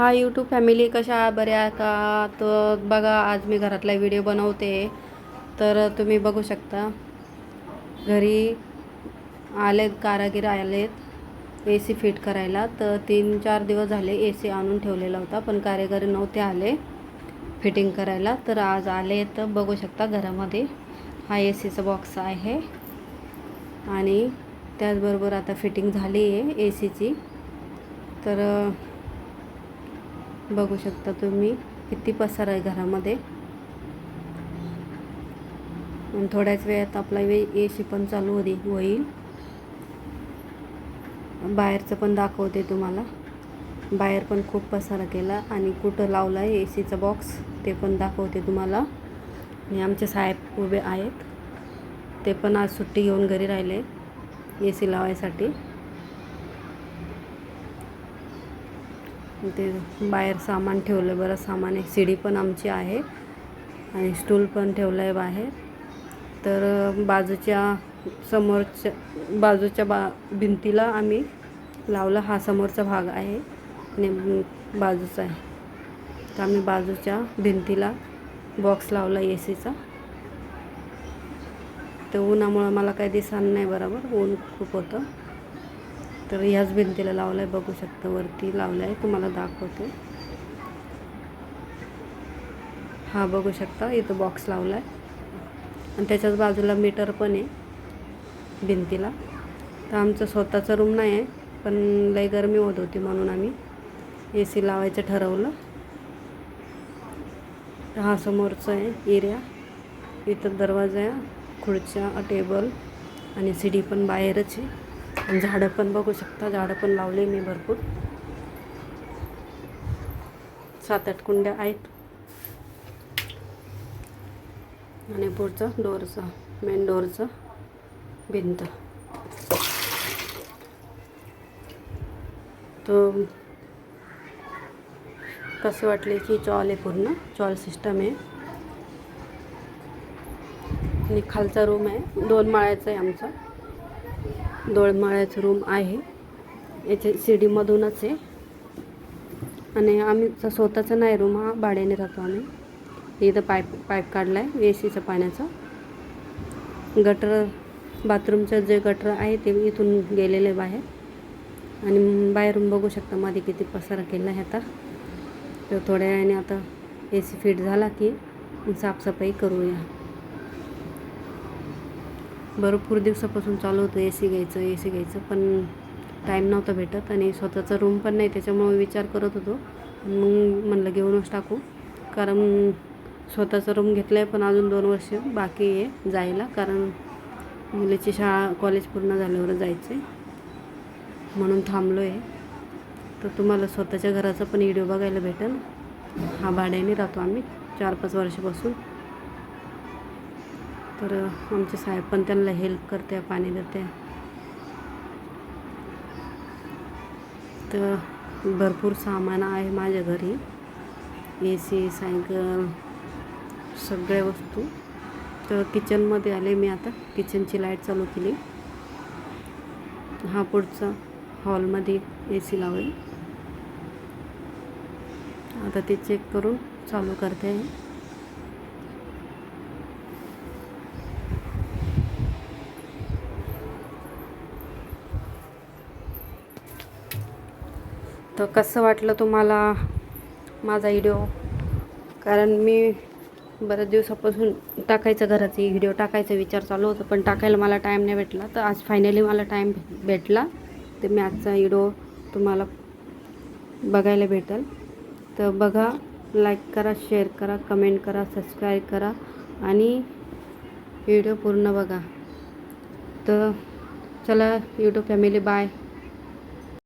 हा YouTube family कशा बऱ्या का? तर बघा आज मी घरातला व्हिडिओ बनवते. तर तुम्ही बघू शकता. घरी आलेत कारागीर आलेत ए सी फिट करायला. तर तीन चार दिवस झाले ए सी आणून ठेवलेला होता पण कारागीर नव्हते आले फिटिंग करायला. तर आज आले तर बघू शकता घरामध्ये. हा ए सीचा बॉक्स आहे. आणि त्याचबरोबर आता फिटिंग झाली आहे ए सीची तर बघू शकता तुम्ही किती पसार आहे घरामध्ये. थोड्याच वेळात आपला वे ए सी पण चालू होती होईल. बाहेरचं पण दाखवते तुम्हाला. बाहेर पण खूप पसारा केला आणि कुठं लावला आहे ए सीचा बॉक्स ते पण दाखवते तुम्हाला. आणि आमचे साहेब उभे आहेत. ते पण आज सुट्टी घेऊन घरी राहिले ए सी लावायसाठी. ते बाहेर सामान ठेवलं बरं सामान आहे. शिडी पण आमची आहे आणि स्टूल पण ठेवलं आहे बाहेर. तर बाजूच्या समोरच्या बाजूच्या बा भिंतीला आम्ही लावला. हा समोरचा भाग आहे आणि बाजूचा आहे. तर आम्ही बाजूच्या भिंतीला बॉक्स लावला ए सीचा तर उन्हामुळं मला काही दिसणार नाही बरोबर ऊन खूप होतं. तर ह्याच भिंतीला लावलं आहे बघू शकता वरती लावलं आहे तुम्हाला दाखवते. हा बघू शकता इथं बॉक्स लावला आहे आणि त्याच्याच बाजूला मीटर पण आहे भिंतीला. तर आमचं स्वतःचं रूम नाही आहे पण लई गरमी होत होती म्हणून आम्ही ए सी लावायचं ठरवलं. तर हा समोरचा आहे एरिया इथं दरवाजा आहे खुर्च्या टेबल आणि सीडी पण बाहेरच आहे. आणि झाडं पण बघू शकता. झाडं पण लावले मी भरपूर. सात आठ कुंड्या आहेत. आणि पुढचं डोअरचं मेन डोअरचं भिंत. तो कसे वाटले की चॉल आहे पूर्ण. चॉल सिस्टम आहे. आणि खालचा रूम आहे. दोन माळ्याचा आहे आमचा. डोळमाळ्याचं रूम आहे. याच्या शिडीमधूनच आहे. आणि आम्ही स्वतःचा नाही रूम हा भाड्याने राहतो आम्ही. इथं पाईप पाईप काढला आहे ए सीचं पाण्याचं. गटर बाथरूमचं जे गटर आहे ते इथून गेलेलं आहे बाहेर. आणि बाहेरून बघू शकता मध्ये किती पसारा केला आहे आता. तर थोड्या वेळाने आता ए सी फिट झाला की साफसफाई करूया. भरपूर दिवसापासून चालू होतं ए सी घ्यायचं ए सी घ्यायचं पण टाईम नव्हता भेटत आणि स्वतःचा रूम पण नाही त्याच्यामुळे विचार करत होतो. मग म्हणलं घेऊनच टाकू. कारण स्वतःचा रूम घेतला आहे पण अजून दोन वर्ष बाकी आहे जायला. कारण मुलीची शाळा कॉलेज पूर्ण झाल्यावर जायचं आहे म्हणून थांबलो आहे तर तुम्हाला स्वतःच्या घराचा पण व्हिडिओ बघायला भेटेल. हा भाड्याने राहतो आम्ही चार पाच वर्षापासून. तर आमचे साहेब पण त्यांना हेल्प करते पाणी देते. तर भरपूर सामान आहे माझ्या घरी. ए सी सायकल सगळ्या वस्तू. तर किचनमध्ये आले मी आता. किचनची लाइट चालू केली. हा पुढचा हॉलमध्ये ए सी लावेल. आता ते चेक करून चालू करते. आहे तर कसं वाटलं तुम्हाला माझा व्हिडिओ कारण मी बऱ्याच दिवसापासून टाकायचं घराचे व्हिडिओ टाकायचा विचार चालू होता पण टाकायला मला टाईम नाही भेटला. तर आज फायनली मला टाईम भेटला. तर मी आजचा व्हिडिओ तुम्हाला बघायला भेटेल. तर बघा लाईक करा शेअर करा कमेंट करा सबस्क्राईब करा आणि व्हिडिओ पूर्ण बघा. तर चला यूट्यूब फॅमिली बाय